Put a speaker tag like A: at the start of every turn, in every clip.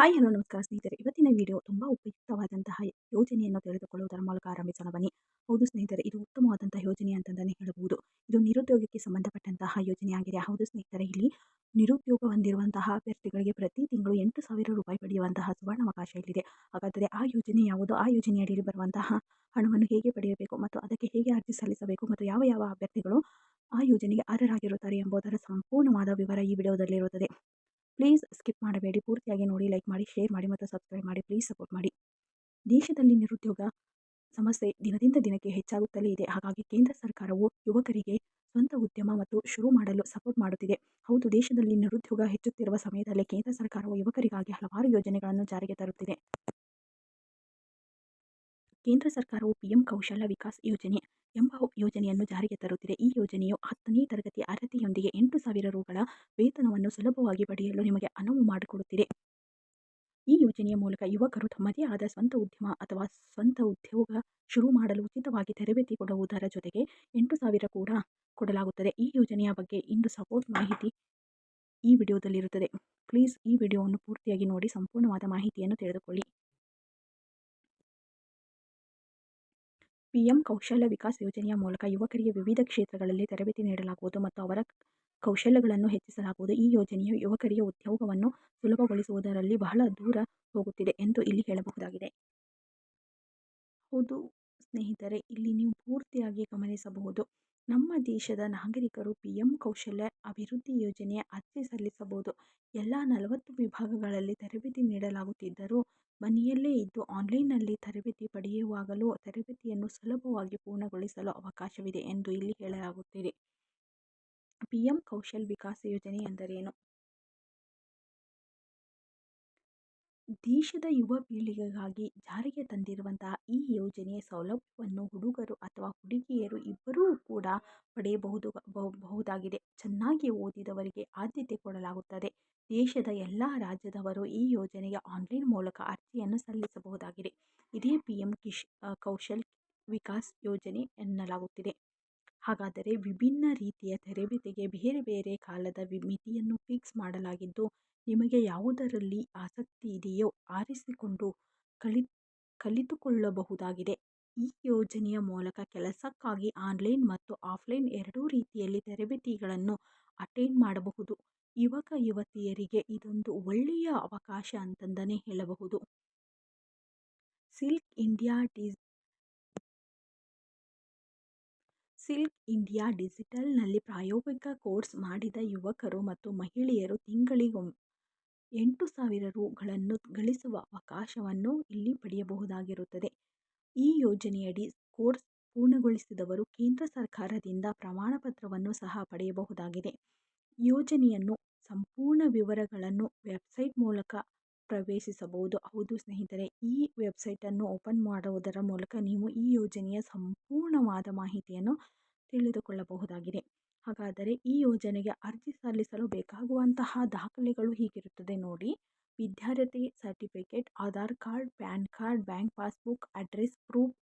A: Hi hello ನಮಸ್ಕಾರ ಸ್ನೇಹಿತರೆ. ಇವತ್ತಿನ ವಿಡಿಯೋ ತುಂಬ ಉಪಯುಕ್ತವಾದಂತಹ ಯೋಜನೆಯನ್ನು ತಿಳಿದುಕೊಳ್ಳುವುದರ ಮೂಲಕ ಆರಂಭಿಸೋಣ ಬನ್ನಿ. ಹೌದು ಸ್ನೇಹಿತರೆ, ಇದು ಉತ್ತಮವಾದಂತಹ ಯೋಜನೆ ಅಂತಂದನೇ ಹೇಳಬಹುದು ಇದು ನಿರುದ್ಯೋಗಕ್ಕೆ ಸಂಬಂಧಪಟ್ಟಂತಹ ಯೋಜನೆಯಾಗಿದೆ ಹೌದು ಸ್ನೇಹಿತರೆ, ಇಲ್ಲಿ ನಿರುದ್ಯೋಗ ಹೊಂದಿರುವಂತಹ ಅಭ್ಯರ್ಥಿಗಳಿಗೆ ಪ್ರತಿ ತಿಂಗಳು ಎಂಟು ಸಾವಿರ ರೂಪಾಯಿ ಪಡೆಯುವಂತಹ ಸುವರ್ಣಾವಕಾಶ ಇಲ್ಲಿದೆ. ಹಾಗಾದರೆ ಆ ಯೋಜನೆ ಯಾವುದು? ಆ ಯೋಜನೆಯಡಿಯಲ್ಲಿ ಬರುವಂತಹ ಹಣವನ್ನು ಹೇಗೆ ಪಡೆಯಬೇಕು ಮತ್ತು ಅದಕ್ಕೆ ಹೇಗೆ ಅರ್ಜಿ ಸಲ್ಲಿಸಬೇಕು ಮತ್ತು ಯಾವ ಯಾವ ಅಭ್ಯರ್ಥಿಗಳು ಆ ಯೋಜನೆಗೆ ಅರ್ಹರಾಗಿರುತ್ತಾರೆ ಎಂಬುದರ ಸಂಪೂರ್ಣವಾದ ವಿವರ ಈ ವಿಡಿಯೋದಲ್ಲಿರುತ್ತದೆ. ಪ್ಲೀಸ್ ಸ್ಕಿಪ್ ಮಾಡಬೇಡಿ. ಪೂರ್ತಿಯಾಗಿ ನೋಡಿ, ಲೈಕ್ ಮಾಡಿ, ಶೇರ್ ಮಾಡಿ ಮತ್ತು ಸಬ್ಸ್ಕ್ರೈಬ್ ಮಾಡಿ. ಪ್ಲೀಸ್ ಸಪೋರ್ಟ್ ಮಾಡಿ. ದೇಶದಲ್ಲಿ ನಿರುದ್ಯೋಗ ಸಮಸ್ಯೆ ದಿನದಿಂದ ದಿನಕ್ಕೆ ಹೆಚ್ಚಾಗುತ್ತಲೇ ಇದೆ. ಹಾಗಾಗಿ ಕೇಂದ್ರ ಸರ್ಕಾರವು ಯುವಕರಿಗೆ ಸ್ವಂತ ಉದ್ಯಮ ಮತ್ತು ಶುರು ಮಾಡಲು ಸಪೋರ್ಟ್ ಮಾಡುತ್ತಿದೆ. ಹೌದು, ದೇಶದಲ್ಲಿ ನಿರುದ್ಯೋಗ ಹೆಚ್ಚುತ್ತಿರುವ ಸಮಯದಲ್ಲಿ ಕೇಂದ್ರ ಸರ್ಕಾರವು ಯುವಕರಿಗಾಗಿ ಹಲವಾರು ಯೋಜನೆಗಳನ್ನು ಜಾರಿಗೆ ತರುತ್ತಿದೆ. ಕೇಂದ್ರ ಸರ್ಕಾರವು ಪಿಎಂ ಕೌಶಲ್ಯ ವಿಕಾಸ್ ಯೋಜನೆ ಎಂಬ ಯೋಜನೆಯನ್ನು ಜಾರಿಗೆ ತರುತ್ತಿದೆ. ಈ ಯೋಜನೆಯು ಹತ್ತನೇ ತರಗತಿ ಅರ್ಹತೆಯೊಂದಿಗೆ ಎಂಟು ಸಾವಿರ ರೂಗಳ ವೇತನವನ್ನು ಸುಲಭವಾಗಿ ಪಡೆಯಲು ನಿಮಗೆ ಅನುವು ಮಾಡಿಕೊಡುತ್ತಿದೆ. ಈ ಯೋಜನೆಯ ಮೂಲಕ ಯುವಕರು ತಮ್ಮದೇ ಆದ ಸ್ವಂತ ಉದ್ಯಮ ಅಥವಾ ಸ್ವಂತ ಉದ್ಯೋಗ ಶುರು ಮಾಡಲು ಉಚಿತವಾಗಿ ತರಬೇತಿ ಕೊಡುವುದರ ಜೊತೆಗೆ ಎಂಟು ಸಾವಿರ ಕೂಡ ಕೊಡಲಾಗುತ್ತದೆ. ಈ ಯೋಜನೆಯ ಬಗ್ಗೆ ಇಂದು ಸಪೋರ್ಟ್ ಮಾಹಿತಿ ಈ ವಿಡಿಯೋದಲ್ಲಿರುತ್ತದೆ. ಪ್ಲೀಸ್ ಈ ವಿಡಿಯೋವನ್ನು ಪೂರ್ತಿಯಾಗಿ ನೋಡಿ, ಸಂಪೂರ್ಣವಾದ ಮಾಹಿತಿಯನ್ನು ತಿಳಿದುಕೊಳ್ಳಿ. ಪಿಎಂ ಕೌಶಲ್ಯ ವಿಕಾಸ್ ಯೋಜನೆಯ ಮೂಲಕ ಯುವಕರಿಗೆ ವಿವಿಧ ಕ್ಷೇತ್ರಗಳಲ್ಲಿ ತರಬೇತಿ ನೀಡಲಾಗುವುದು ಮತ್ತು ಅವರ ಕೌಶಲ್ಯಗಳನ್ನು ಹೆಚ್ಚಿಸಲಾಗುವುದು. ಈ ಯೋಜನೆಯು ಯುವಕರಿಗೆ ಉದ್ಯೋಗವನ್ನು ಸುಲಭಗೊಳಿಸುವುದರಲ್ಲಿ ಬಹಳ ದೂರ ಹೋಗುತ್ತಿದೆ ಎಂದು ಇಲ್ಲಿ ಹೇಳಬಹುದಾಗಿದೆ. ಹೌದು ಸ್ನೇಹಿತರೆ, ಇಲ್ಲಿ ನೀವು ಪೂರ್ತಿಯಾಗಿ ಗಮನಿಸಬಹುದು. ನಮ್ಮ ದೇಶದ ನಾಗರಿಕರು ಪಿ.ಎಂ ಕೌಶಲ್ಯ ಅಭಿವೃದ್ಧಿ ಯೋಜನೆಯ ಅರ್ಜಿ ಸಲ್ಲಿಸಬಹುದು. ಎಲ್ಲ ನಲವತ್ತು ವಿಭಾಗಗಳಲ್ಲಿ ತರಬೇತಿ ನೀಡಲಾಗುತ್ತಿದ್ದರೂ ಮನೆಯಲ್ಲೇ ಇದ್ದು ಆನ್ಲೈನ್ನಲ್ಲಿ ತರಬೇತಿ ಪಡೆಯುವಾಗಲೂ ತರಬೇತಿಯನ್ನು ಸುಲಭವಾಗಿ ಪೂರ್ಣಗೊಳಿಸಲು ಅವಕಾಶವಿದೆ ಎಂದು ಇಲ್ಲಿ ಹೇಳಲಾಗುತ್ತಿದೆ. ಪಿ.ಎಂ ಕೌಶಲ್ ವಿಕಾಸ್ ಯೋಜನೆ ಎಂದರೇನು? ದೇಶದ ಯುವ ಪೀಳಿಗೆಗಾಗಿ ಜಾರಿಗೆ ತಂದಿರುವಂತಹ ಈ ಯೋಜನೆಯ ಸೌಲಭ್ಯವನ್ನು ಹುಡುಗರು ಅಥವಾ ಹುಡುಗಿಯರು ಇಬ್ಬರೂ ಕೂಡ ಪಡೆಯಬಹುದು ಬಹುದಾಗಿದೆ. ಚೆನ್ನಾಗಿ ಓದಿದವರಿಗೆ ಆದ್ಯತೆ ಕೊಡಲಾಗುತ್ತದೆ. ದೇಶದ ಎಲ್ಲ ರಾಜ್ಯದವರು ಈ ಯೋಜನೆಯ ಆನ್ಲೈನ್ ಮೂಲಕ ಅರ್ಜಿಯನ್ನು ಸಲ್ಲಿಸಬಹುದಾಗಿದೆ. ಇದೇ ಪಿ ಎಂ ಕಿಶ್, ಕೌಶಲ್ ವಿಕಾಸ್ ಯೋಜನೆ ಎನ್ನಲಾಗುತ್ತಿದೆ. ಹಾಗಾದರೆ ವಿಭಿನ್ನ ರೀತಿಯ ತರಬೇತಿಗೆ ಬೇರೆ ಬೇರೆ ಕಾಲದ ಮಿತಿಯನ್ನು ಫಿಕ್ಸ್ ಮಾಡಲಾಗಿದ್ದು, ನಿಮಗೆ ಯಾವುದರಲ್ಲಿ ಆಸಕ್ತಿ ಇದೆಯೋ ಆರಿಸಿಕೊಂಡು ಕಲಿ ಕಲಿತುಕೊಳ್ಳಬಹುದಾಗಿದೆ. ಈ ಯೋಜನೆಯ ಮೂಲಕ ಕೆಲಸಕ್ಕಾಗಿ ಆನ್ಲೈನ್ ಮತ್ತು ಆಫ್ಲೈನ್ ಎರಡೂ ರೀತಿಯಲ್ಲಿ ತರಬೇತಿಗಳನ್ನು ಅಟೆಂಡ್ ಮಾಡಬಹುದು. ಯುವಕ ಯುವತಿಯರಿಗೆ ಇದೊಂದು ಒಳ್ಳೆಯ ಅವಕಾಶ ಅಂತಂದನೇ ಹೇಳಬಹುದು. ಸಿಲ್ಕ್ ಇಂಡಿಯಾ ಡಿಸ್ ಸಿಲ್ಕ್ ಇಂಡಿಯಾ ಡಿಜಿಟಲ್ನಲ್ಲಿ ಪ್ರಾಯೋಗಿಕ ಕೋರ್ಸ್ ಮಾಡಿದ ಯುವಕರು ಮತ್ತು ಮಹಿಳೆಯರು ತಿಂಗಳಿಗೊಂ ಎಂಟು ಸಾವಿರ ರೂಗಳನ್ನು ಗಳಿಸುವ ಅವಕಾಶವನ್ನು ಇಲ್ಲಿ ಪಡೆಯಬಹುದಾಗಿರುತ್ತದೆ. ಈ ಯೋಜನೆಯಡಿ ಕೋರ್ಸ್ ಪೂರ್ಣಗೊಳಿಸಿದವರು ಕೇಂದ್ರ ಸರ್ಕಾರದಿಂದ ಪ್ರಮಾಣಪತ್ರವನ್ನು ಸಹ ಪಡೆಯಬಹುದಾಗಿದೆ. ಯೋಜನೆಯನ್ನು ಸಂಪೂರ್ಣ ವಿವರಗಳನ್ನು ವೆಬ್ಸೈಟ್ ಮೂಲಕ ಪ್ರವೇಶಿಸಬಹುದು. ಹೌದು ಸ್ನೇಹಿತರೆ, ಈ ವೆಬ್ಸೈಟನ್ನು ಓಪನ್ ಮಾಡುವುದರ ಮೂಲಕ ನೀವು ಈ ಯೋಜನೆಯ ಸಂಪೂರ್ಣವಾದ ಮಾಹಿತಿಯನ್ನು ತಿಳಿದುಕೊಳ್ಳಬಹುದಾಗಿದೆ. ಹಾಗಾದರೆ ಈ ಯೋಜನೆಗೆ ಅರ್ಜಿ ಸಲ್ಲಿಸಲು ಬೇಕಾಗುವಂತಹ ದಾಖಲೆಗಳು ಹೀಗಿರುತ್ತದೆ. ನೋಡಿ, ವಿದ್ಯಾರ್ಥಿ certificate, Aadhaar card, PAN card, bank passbook, address proof,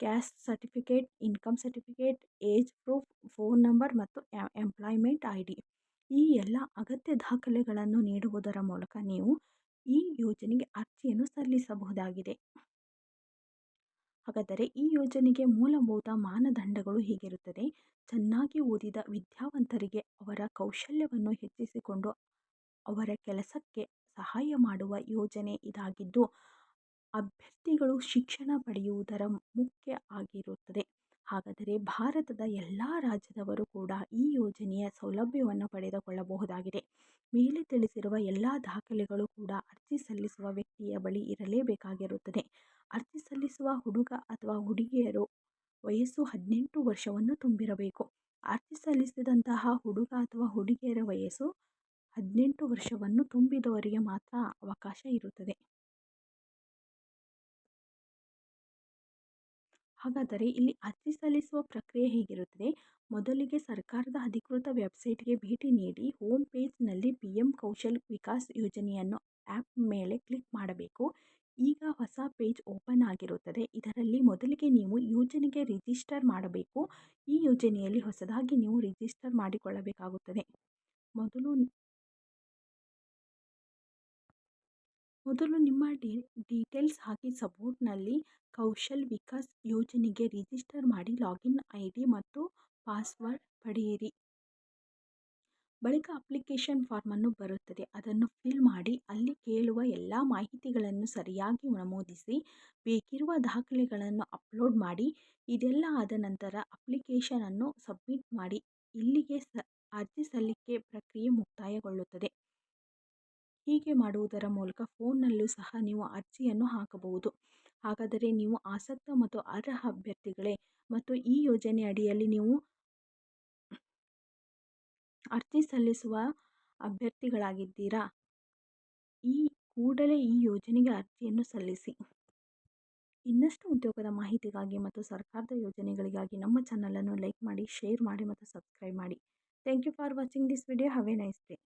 A: caste certificate, income certificate, age proof, phone number ಮತ್ತು ಎಂಪ್ಲಾಯ್ಮೆಂಟ್ ಐ ಡಿ ಈ ಎಲ್ಲ ಅಗತ್ಯ ದಾಖಲೆಗಳನ್ನು ನೀಡುವುದರ ಮೂಲಕ ನೀವು ಈ ಯೋಜನೆಗೆ ಅರ್ಜಿಯನ್ನು ಸಲ್ಲಿಸಬಹುದಾಗಿದೆ. ಹಾಗಾದರೆ ಈ ಯೋಜನೆಗೆ ಮೂಲಭೂತ ಮಾನದಂಡಗಳು ಹೀಗಿರುತ್ತದೆ? ಚೆನ್ನಾಗಿ ಓದಿದ ವಿದ್ಯಾವಂತರಿಗೆ ಅವರ ಕೌಶಲ್ಯವನ್ನು ಹೆಚ್ಚಿಸಿಕೊಂಡು ಅವರ ಕೆಲಸಕ್ಕೆ ಸಹಾಯ ಮಾಡುವ ಯೋಜನೆ ಇದಾಗಿದ್ದು, ಅಭ್ಯರ್ಥಿಗಳು ಶಿಕ್ಷಣ ಪಡೆಯುವುದರ ಮುಖ್ಯ ಆಗಿರುತ್ತದೆ. ಹಾಗಾದರೆ ಭಾರತದ ಎಲ್ಲ ರಾಜ್ಯದವರು ಕೂಡ ಈ ಯೋಜನೆಯ ಸೌಲಭ್ಯವನ್ನು ಪಡೆದುಕೊಳ್ಳಬಹುದಾಗಿದೆ. ಮೇಲೆ ತಿಳಿಸಿರುವ ಎಲ್ಲ ದಾಖಲೆಗಳು ಕೂಡ ಅರ್ಜಿ ಸಲ್ಲಿಸುವ ವ್ಯಕ್ತಿಯ ಬಳಿ ಇರಲೇಬೇಕಾಗಿರುತ್ತದೆ. ಅರ್ಜಿ ಸಲ್ಲಿಸುವ ಹುಡುಗ ಅಥವಾ ಹುಡುಗಿಯರು ವಯಸ್ಸು ಹದಿನೆಂಟು ವರ್ಷವನ್ನು ತುಂಬಿರಬೇಕು. ಅರ್ಜಿ ಸಲ್ಲಿಸಿದಂತಹ ಹುಡುಗ ಅಥವಾ ಹುಡುಗಿಯರ ವಯಸ್ಸು ಹದಿನೆಂಟು ವರ್ಷವನ್ನು ತುಂಬಿದವರಿಗೆ ಮಾತ್ರ ಅವಕಾಶ ಇರುತ್ತದೆ. ಹಾಗಾದರೆ ಇಲ್ಲಿ ಅರ್ಜಿ ಸಲ್ಲಿಸುವ ಪ್ರಕ್ರಿಯೆ ಹೇಗಿರುತ್ತದೆ? ಮೊದಲಿಗೆ ಸರ್ಕಾರದ ಅಧಿಕೃತ ವೆಬ್ಸೈಟ್ಗೆ ಭೇಟಿ ನೀಡಿ ಹೋಮ್ ಪೇಜ್ನಲ್ಲಿ ಪಿ ಎಂ ಕೌಶಲ್ ವಿಕಾಸ್ ಯೋಜನೆಯನ್ನು ಆ್ಯಪ್ ಮೇಲೆ ಕ್ಲಿಕ್ ಮಾಡಬೇಕು. ಈಗ ಹೊಸ ಪೇಜ್ ಓಪನ್ ಆಗಿರುತ್ತದೆ. ಇದರಲ್ಲಿ ಮೊದಲಿಗೆ ನೀವು ಯೋಜನೆಗೆ ರಿಜಿಸ್ಟರ್ ಮಾಡಬೇಕು. ಈ ಯೋಜನೆಯಲ್ಲಿ ಹೊಸದಾಗಿ ನೀವು ರಿಜಿಸ್ಟರ್ ಮಾಡಿಕೊಳ್ಳಬೇಕಾಗುತ್ತದೆ. ಮೊದಲು ಮೊದಲು ನಿಮ್ಮ ಡಿ, ಡೀಟೇಲ್ಸ್ ಹಾಕಿ ಸಪೋರ್ಟ್ನಲ್ಲಿ ಕೌಶಲ್ ವಿಕಾಸ್ ಯೋಜನೆಗೆ ರಿಜಿಸ್ಟರ್ ಮಾಡಿ ಲಾಗಿನ್ ಐ ಡಿ ಮತ್ತು ಪಾಸ್ವರ್ಡ್ ಪಡೆಯಿರಿ. ಬಳಿಕ ಅಪ್ಲಿಕೇಶನ್ ಫಾರ್ಮನ್ನು ಬರುತ್ತದೆ. ಅದನ್ನು ಫಿಲ್ ಮಾಡಿ, ಅಲ್ಲಿ ಕೇಳುವ ಎಲ್ಲ ಮಾಹಿತಿಗಳನ್ನು ಸರಿಯಾಗಿ ನಮೂದಿಸಿ, ಬೇಕಿರುವ ದಾಖಲೆಗಳನ್ನು ಅಪ್ಲೋಡ್ ಮಾಡಿ, ಇದೆಲ್ಲ ಆದ ನಂತರ ಅಪ್ಲಿಕೇಶನನ್ನು ಸಬ್ಮಿಟ್ ಮಾಡಿ. ಇಲ್ಲಿಗೆ ಸ, ಅರ್ಜಿ ಸಲ್ಲಿಕೆ ಪ್ರಕ್ರಿಯೆ ಮುಕ್ತಾಯಗೊಳ್ಳುತ್ತದೆ. ಹೀಗೆ ಮಾಡುವುದರ ಮೂಲಕ ಫೋನ್ನಲ್ಲೂ ಸಹ ನೀವು ಅರ್ಜಿಯನ್ನು ಹಾಕಬಹುದು. ಹಾಗಾದರೆ ನೀವು ಆಸಕ್ತ ಮತ್ತು ಅರ್ಹ ಅಭ್ಯರ್ಥಿಗಳೇ? ಮತ್ತು ಈ ಯೋಜನೆ ಅಡಿಯಲ್ಲಿ ನೀವು ಅರ್ಜಿ ಸಲ್ಲಿಸುವ ಅಭ್ಯರ್ಥಿಗಳಾಗಿದ್ದೀರಾ? ಈ ಕೂಡಲೇ ಈ ಯೋಜನೆಗೆ ಅರ್ಜಿಯನ್ನು ಸಲ್ಲಿಸಿ. ಇನ್ನಷ್ಟು ಉದ್ಯೋಗದ ಮಾಹಿತಿಗಾಗಿ ಮತ್ತು ಸರ್ಕಾರದ ಯೋಜನೆಗಳಿಗಾಗಿ ನಮ್ಮ ಚಾನಲನ್ನು ಲೈಕ್ ಮಾಡಿ, ಶೇರ್ ಮಾಡಿ ಮತ್ತು ಸಬ್ಸ್ಕ್ರೈಬ್ ಮಾಡಿ. Thank you for watching this video. Have a nice day.